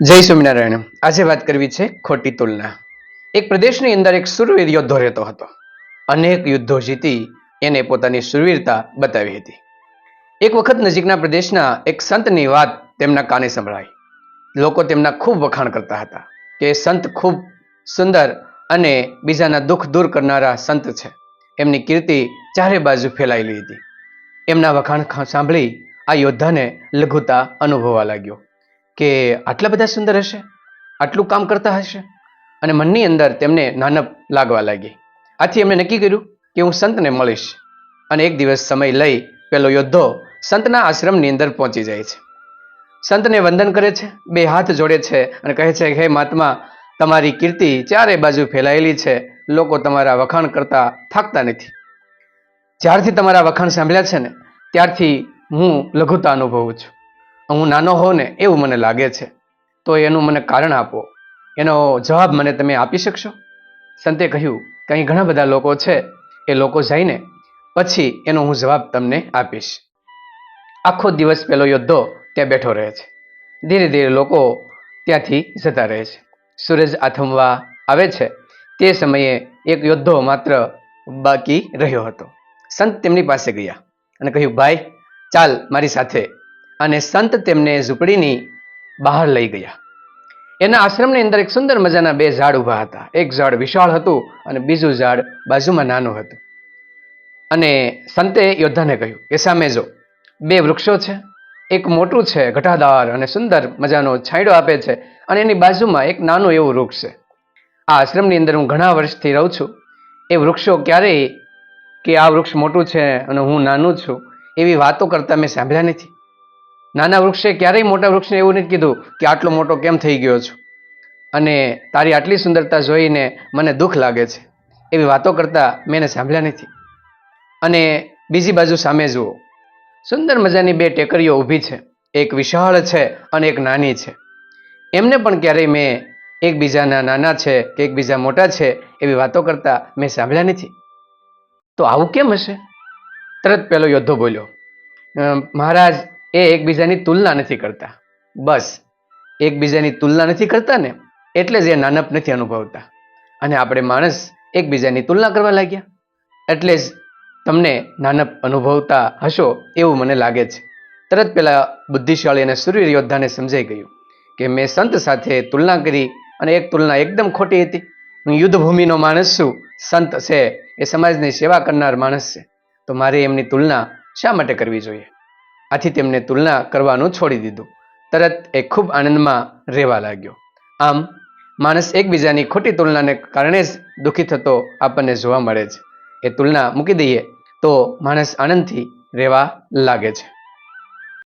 જય સ્વામિનારાયણ. આજે વાત કરવી છે ખોટી તુલના. એક પ્રદેશની અંદર એક સુરવીર યોદ્ધો રહેતો હતો. અનેક યુદ્ધો જીતી એને પોતાની સુરવીરતા બતાવી હતી. એક વખત નજીકના પ્રદેશના એક સંતની વાત તેમના કાને સંભળાઈ. લોકો તેમના ખૂબ વખાણ કરતા હતા કે સંત ખૂબ સુંદર અને બીજાના દુઃખ દૂર કરનારા સંત છે. એમની કીર્તિ ચારે બાજુ ફેલાયેલી હતી. એમના વખાણ સાંભળી આ યોદ્ધાને લઘુતા અનુભવવા લાગ્યો. કે આટલા બધા સુંદર હશે? આટલું કામ કરતા હશે? અને મનની અંદર તેમને નાનપ લાગવા લાગી. આથી એમણે નક્કી કર્યું કે હું સંતને મળીશ. અને એક દિવસ સમય લઈ પેલો યોદ્ધો સંતના આશ્રમની અંદર પહોંચી જાય છે. સંતને વંદન કરે છે, બે હાથ જોડે છે અને કહે છે, હે મહાત્મા, તમારી કીર્તિ ચારે બાજુ ફેલાયેલી છે. લોકો તમારા વખાણ કરતા થાકતા નથી. જ્યારથી તમારા વખાણ સાંભળ્યા છે ને, ત્યારથી હું લઘુતા અનુભવું છું. હું નાનો હોઉં ને એવું મને લાગે છે. તો એનું મને કારણ આપો. એનો જવાબ મને તમે આપી શકશો? સંતે કહ્યું કે અહીં ઘણા બધા લોકો છે, એ લોકો જઈને પછી એનો હું જવાબ તમને આપીશ. આખો દિવસ પેલો યોદ્ધો ત્યાં બેઠો રહે છે. ધીરે ધીરે લોકો ત્યાંથી જતા રહે છે. સૂરજ આથમવા આવે છે. તે સમયે એક યોદ્ધો માત્ર બાકી રહ્યો હતો. સંત તેમની પાસે ગયા અને કહ્યું, ભાઈ, ચાલ મારી સાથે અને સંત તેમને ઝૂંપડીની બહાર લઈ ગયા. એના આશ્રમની અંદર એક સુંદર મજાના બે ઝાડ ઊભા હતા. એક ઝાડ વિશાળ હતું અને બીજું ઝાડ બાજુમાં નાનું હતું. અને સંતે યોદ્ધાને કહ્યું કે સામે જો, બે વૃક્ષો છે, એક મોટું છે, ઘટાદાર અને સુંદર મજાનો છાંયડો આપે છે અને એની બાજુમાં એક નાનું એવું વૃક્ષ છે. આ આશ્રમની અંદર હું ઘણા વર્ષથી રહું છું. એ વૃક્ષો ક્યારેય કે આ વૃક્ષ મોટું છે અને હું નાનું છું એવી વાતો કરતા મેં સાંભળ્યા નથી. નાના વૃક્ષે ક્યારેય મોટા વૃક્ષને એવું નથી કીધું કે આટલો મોટો કેમ થઈ ગયો છું? અને તારી આટલી સુંદરતા જોઈને મને દુઃખ લાગે છે. એવી વાતો કરતાં મેં એને સાંભળ્યા નથી. અને બીજી બાજુ સામે જુઓ. સુંદર મજાની બે ટેકરીઓ ઊભી છે. એક વિશાળ છે અને એક નાની છે. એમને પણ ક્યારેય મેં એકબીજાના નાના છે કે એકબીજા મોટા છે એવી વાતો કરતાં મેં સાંભળ્યા નથી. તો આવું કેમ હશે? તરત પહેલો યોદ્ધો બોલ્યો મહારાજ એ એકબીજાની તુલના નથી કરતા. બસ, એકબીજાની તુલના નથી કરતા ને એટલે જ એ નાનપ નથી અનુભવતા. અને આપણે માણસ એકબીજાની તુલના કરવા લાગ્યા. એટલે જ તમને નાનપ અનુભવતા હશો એવું મને લાગે છે. તરત પેલા બુદ્ધિશાળી અને સૂર્ય યોદ્ધાને સમજાઈ ગયું કે મેં સંત સાથે તુલના કરી અને એક તુલના એકદમ ખોટી હતી. હું યુદ્ધભૂમિનો માણસ છું, સંત છે, એ સમાજની સેવા કરનાર માણસ છે. તો મારે એમની તુલના શા માટે કરવી જોઈએ? આથી તેમને તુલના કરવાનું છોડી દીધું. તરત એ ખૂબ આનંદમાં રહેવા લાગ્યો. આમ, માણસ એકબીજાની ખોટી તુલનાને કારણે જ દુઃખી થતો આપણને જોવા મળે છે. એ તુલના મૂકી દઈએ તો માણસ આનંદથી રહેવા લાગે છે.